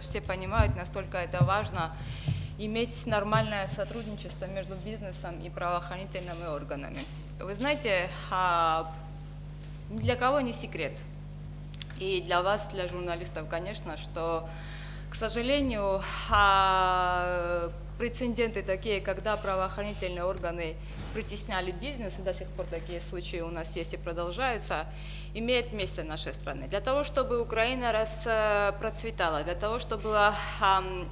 Все понимают, насколько это важно иметь нормальное сотрудничество между бизнесом и правоохранительными органами. Вы знаете, а, для кого не секрет, и для вас, для журналистов, конечно, что, к сожалению, а, прецеденты такие, когда правоохранительные органы притесняли бизнес, и до сих пор такие случаи у нас есть и продолжаются, имеет место в нашей стране. Для того, чтобы Украина процветала, для того, чтобы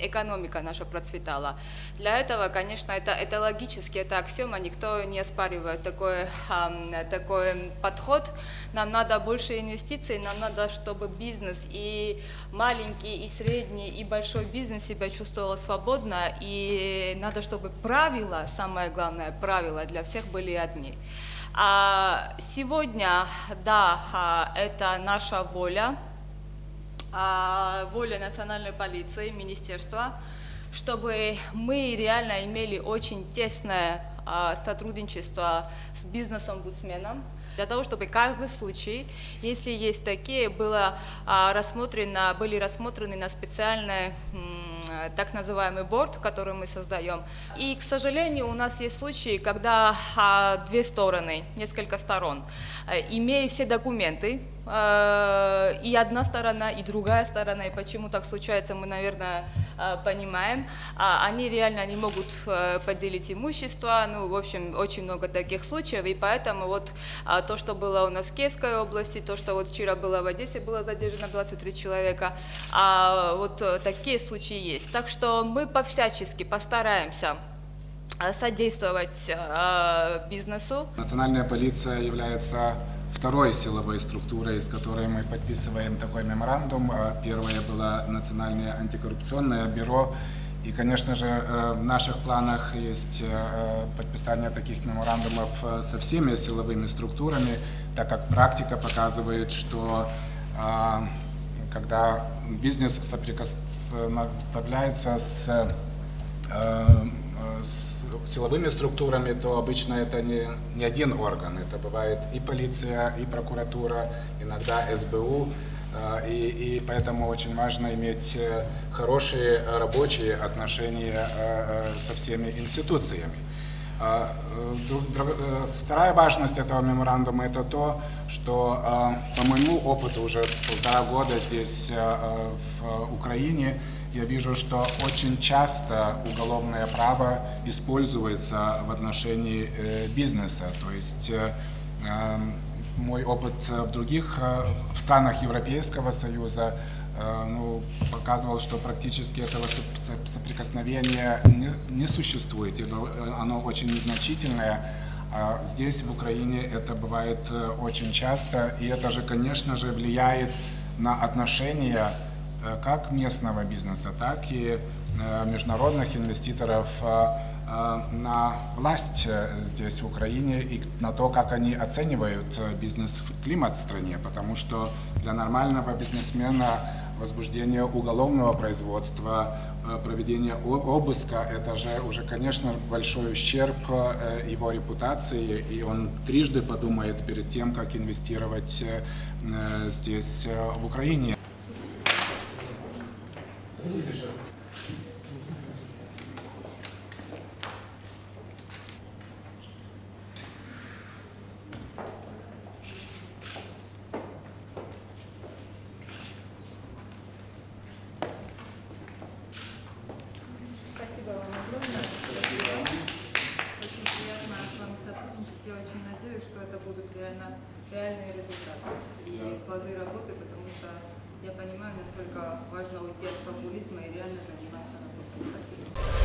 экономика наша процветала, для этого, конечно, это, это логически, это аксиома, никто не оспаривает такой, такой подход. Нам надо больше инвестиций, нам надо, чтобы бизнес и маленький, и средний, и большой бизнес себя чувствовал свободно, и надо, чтобы правила, самое главное, правила для всех были одни. А сегодня, да, а, это наша воля, а, воля национальной полиции, министерства, чтобы мы реально имели очень тесное а, сотрудничество с бизнес-омбудсменом, для того, чтобы каждый случай, если есть такие, было рассмотрено, были рассмотрены на специальный м, так называемый борт, который мы создаем. И, к сожалению, у нас есть случаи, когда а, две стороны, несколько сторон, э, имея все документы, э, и одна сторона, и другая сторона, и почему так случается, мы, наверное, э, понимаем, а они реально не могут э, поделить имущество, ну, в общем, очень много таких случаев, и поэтому вот а, то, что было у нас в Киевской области, то, что вот вчера было в Одессе, было задержано 23 человека, а вот э, такие случаи есть. Так что мы по-всячески постараемся э, содействовать э, бизнесу, Национальная полиция является второй силовой структурой, с которой мы подписываем такой меморандум. А Первое было Национальное антикоррупционное бюро. И, конечно же, э, в наших планах есть э, подписание таких меморандумов э, со всеми силовыми структурами, так как практика показывает, что а, когда бизнес соприкасается с с силовыми структурами, то обычно это не, не один орган. Это бывает и полиция, и прокуратура, иногда СБУ. Э, И, и поэтому очень важно иметь э, хорошие э, рабочие отношения э, э, со всеми институциями. Э, э, Вторая важность этого меморандума это то, что э, по моему опыту уже полтора года здесь э, э, в Украине я вижу, что очень часто уголовное право используется в отношении э, бизнеса. То есть э, э, мой опыт э, в других в странах Европейского Союза ну, показывал, что практически этого соп- соп- соприкосновения не, существует, оно очень незначительное. А здесь, в Украине, это бывает очень часто, и это же, конечно же, влияет на отношения как местного бизнеса, так и э, международных инвеститоров э, э, на власть э, здесь, в Украине, и на то, как они оценивают э, бизнес-климат в стране, потому что для нормального бизнесмена возбуждение уголовного производства, э, проведение обыска, это же уже, конечно, большой ущерб э, его репутации, и он трижды подумает перед тем, как инвестировать э, э, здесь, э, в Украине. Спасибо вам огромное. Очень приятно с вами сотрудничать. Я очень надеюсь, что это будут реально реальные результаты и плоды работы, я понимаю, насколько важно уйти от популизма и реально заниматься работой. Спасибо.